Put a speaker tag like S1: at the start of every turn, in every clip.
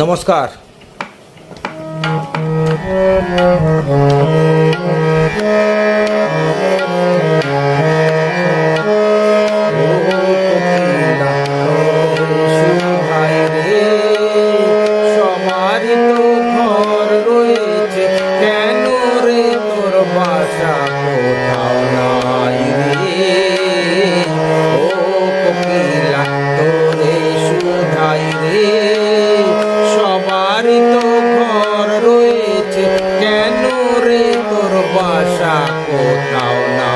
S1: নমস্কার। কেন রে তোর বাসা কোথাও? সবারই তো ঘর রয়েছে। কেন রে তোর বাসা কোথাও না?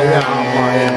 S1: Maya Maya